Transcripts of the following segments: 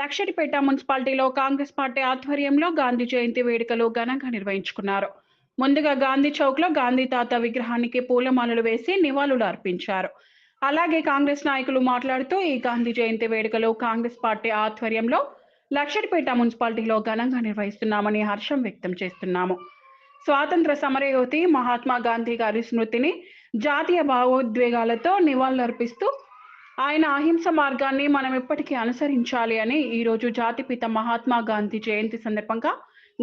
లక్షటిపేట మున్సిపాలిటీలో కాంగ్రెస్ పార్టీ ఆధ్వర్యంలో గాంధీ జయంతి వేడుకలు ఘనంగా నిర్వహించుకున్నారు. ముందుగా గాంధీ చౌక్లో గాంధీ తాత విగ్రహానికి పూలమాలలు వేసి నివాళులు అర్పించారు. అలాగే కాంగ్రెస్ నాయకులు మాట్లాడుతూ ఈ గాంధీ జయంతి వేడుకలు కాంగ్రెస్ పార్టీ ఆధ్వర్యంలో లక్షటిపేట మున్సిపాలిటీలో ఘనంగా నిర్వహిస్తున్నామని హర్షం వ్యక్తం చేస్తున్నాము. స్వాతంత్ర సమరయోధి మహాత్మా గాంధీ గారి స్మృతిని జాతీయ భావోద్వేగాలతో నివాళులర్పిస్తూ ఆయన అహింస మార్గాన్ని మనం ఎప్పటికీ అనుసరించాలి అని ఈరోజు జాతిపిత మహాత్మా గాంధీ జయంతి సందర్భంగా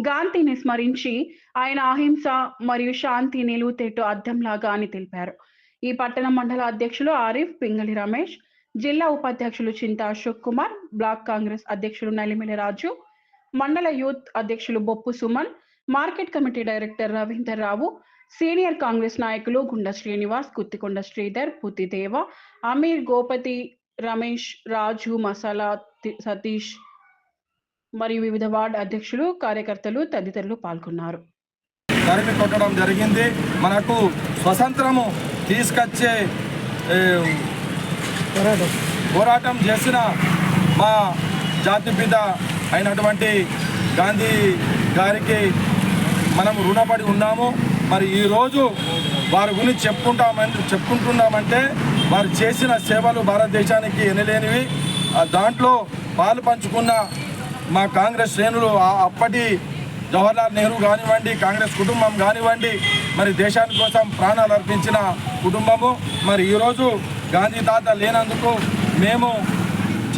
గాంధీని స్మరించి ఆయన అహింస మరియు శాంతి నిలువుతేటు అద్దంలాగా అని తెలిపారు. ఈ పట్టణ మండల అధ్యక్షులు ఆరిఫ్ పింగళి రమేష్ జిల్లా ఉపాధ్యక్షులు చింతా అశోక్ కుమార్ బ్లాక్ కాంగ్రెస్ అధ్యక్షులు నలిమిలి రాజు మండల యూత్ అధ్యక్షులు Boppu Suman market committee director Ravinder Rao senior Congress నాయకులు గుండ శ్రీనివాస్ కుత్తికొండ శ్రీధర్ పుత్తిదేవ అమీర్ గోపతి రమేష్ రాజు మసాలా సతీష్ మరియు వివిధ వార్డు అధ్యక్షులు కార్యకర్తలు తదితరులు పాల్గొన్నారు. తరిమి కొట్టడం జరిగింది. మనకు స్వతంత్రము తీసుకొచ్చే పోరాటం. చేసిన మా జాతిపిత అయినటువంటి గాంధీ గారికి మనం రుణపడి ఉన్నాము. మరి ఈరోజు వారి గురించి చెప్పుకుంటామని చెప్పుకుంటున్నామంటే వారు చేసిన సేవలు భారతదేశానికి ఎనలేనివి. దాంట్లో పాలు పంచుకున్న మా కాంగ్రెస్ శ్రేణులు అప్పటి జవహర్లాల్ నెహ్రూ కానివ్వండి కాంగ్రెస్ కుటుంబం కానివ్వండి మరి దేశాని కోసం ప్రాణాలు అర్పించిన కుటుంబము. మరి ఈరోజు గాంధీ తాత లేనందుకు మేము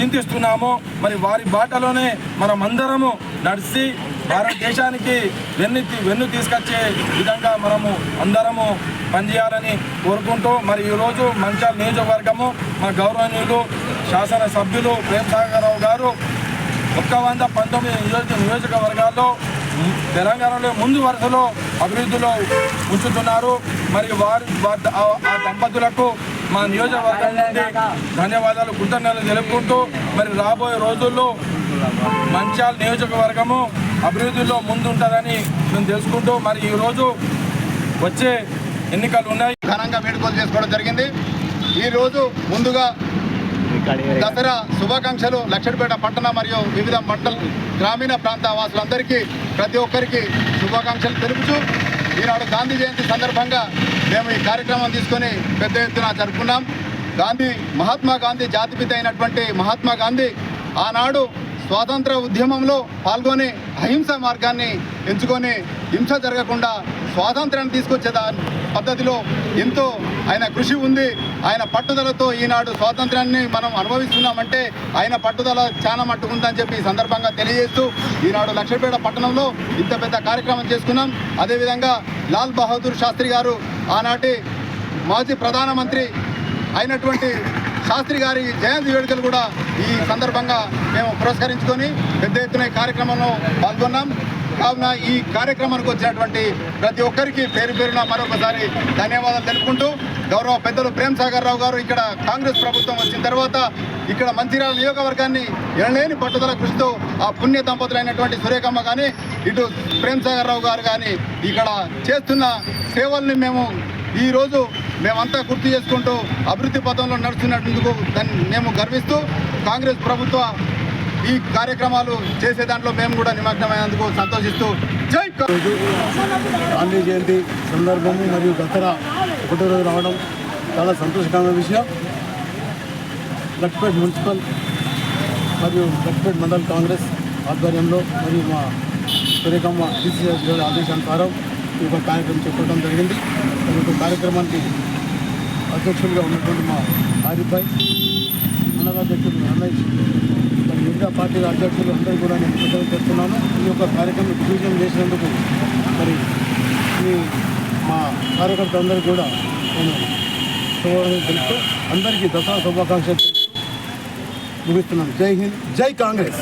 చింతిస్తున్నాము. మరి వారి బాటలోనే మనమందరము నడిచి భారతదేశానికి వెన్ను వెన్ను తీసుకొచ్చే విధంగా మనము అందరము పనిచేయాలని కోరుకుంటూ మరి ఈరోజు మంచాల నియోజకవర్గము మా గౌరవనీయులు శాసనసభ్యులు ప్రేమ్ సాగరరావు గారు ఒక్క వంద పంతొమ్మిది నియోజక నియోజకవర్గాల్లో తెలంగాణలో ముందు వరుసలో అభివృద్ధిలో ఉంచుతున్నారు మరి వారి ఆ దంపతులకు మా నియోజకవర్గం ధన్యవాదాలు కృతజ్ఞతలు తెలుపుకుంటూ మరి రాబోయే రోజుల్లో మంచాల నియోజకవర్గము అభివృద్ధిలో ముందుంటుందని మేము తెలుసుకుంటూ మరి ఈరోజు వచ్చే ఎన్నికలు ఉన్నాయి. ఘనంగా వేడుకలు చేసుకోవడం జరిగింది. ఈరోజు ముందుగా దసరా శుభాకాంక్షలు లక్షడిపేట పట్టణ మరియు వివిధ మండల గ్రామీణ ప్రాంత వాసులందరికీ ప్రతి ఒక్కరికి శుభాకాంక్షలు తెలుపుతూ ఈనాడు గాంధీ జయంతి సందర్భంగా మేము ఈ కార్యక్రమం తీసుకొని పెద్ద ఎత్తున జరుపుకున్నాం. గాంధీ మహాత్మా గాంధీ జాతిపిత అయినటువంటి మహాత్మా గాంధీ ఆనాడు స్వాతంత్ర ఉద్యమంలో పాల్గొని అహింస మార్గాన్ని ఎంచుకొని హింస జరగకుండా స్వాతంత్రాన్ని తీసుకొచ్చే దా పద్ధతిలో ఎంతో ఆయన కృషి ఉంది. ఆయన పట్టుదలతో ఈనాడు స్వాతంత్రాన్ని మనం అనుభవిస్తున్నామంటే ఆయన పట్టుదల చాలా మట్టుకుందని చెప్పి ఈ సందర్భంగా తెలియజేస్తూ ఈనాడు లక్ష్మీపేట పట్టణంలో ఇంత పెద్ద కార్యక్రమం చేసుకున్నాం. అదేవిధంగా లాల్ బహదూర్ శాస్త్రి గారు ఆనాటి మాజీ ప్రధానమంత్రి అయినటువంటి శాస్త్రి గారి జయంతి వేడుకలు కూడా ఈ సందర్భంగా మేము పురస్కరించుకొని పెద్ద ఎత్తున కార్యక్రమంలో పాల్గొన్నాం. కావున ఈ కార్యక్రమానికి వచ్చినటువంటి ప్రతి ఒక్కరికి పేరు పేరున మరొకసారి ధన్యవాదాలు తెలుపుకుంటూ గౌరవ పెద్దలు ప్రేమ్ సాగర్ రావు గారు ఇక్కడ కాంగ్రెస్ ప్రభుత్వం వచ్చిన తర్వాత ఇక్కడ మంచిర్యాల నియోజకవర్గాన్ని ఎనలేని పట్టుదల కృషితో ఆ పుణ్య దంపతులైనటువంటి సురేఖమ్మ కానీ ఇటు ప్రేమ్ సాగర్ రావు గారు కానీ ఇక్కడ చేస్తున్న సేవల్ని మేము ఈ రోజు మేమంతా గుర్తు చేసుకుంటూ అభివృద్ధి పథంలో నడుస్తున్నందుకు దాన్ని మేము గర్విస్తూ కాంగ్రెస్ ప్రభుత్వ ఈ కార్యక్రమాలు చేసే దాంట్లో మేము కూడా నిమగ్నమైనందుకు సంతోషిస్తూ జై గాంధీ జయంతి సందర్భము మరియు దసరా ఒకటో రోజు రావడం చాలా సంతోషకరమైన విషయం. లక్ష్పేట్ మున్సిపల్ మరియు లక్ష్పేట్ మండల్ కాంగ్రెస్ ఆధ్వర్యంలో మరియు మా సురేఖమ్మ టీసీఎస్ గారి ఆదేశానుసారం ఈ యొక్క కార్యక్రమం చేపట్టడం జరిగింది. ఈ యొక్క కార్యక్రమానికి అధ్యక్షులుగా ఉన్నటువంటి మా ఆరిఫ్భాయ్ మండలాధ్యక్షులు అన్నయ్య మరి మిగతా పార్టీల అధ్యక్షులు అందరూ కూడా నేను ప్రజలు చేస్తున్నాను ఈ యొక్క కార్యక్రమం విజయం చేసినందుకు మరి మీ మా కార్యకర్తలందరికీ కూడా నేను శుభాకాంక్షలు అందరికీ దసరా శుభాకాంక్షలు ముగిస్తున్నాను. జై హింద్ జై కాంగ్రెస్.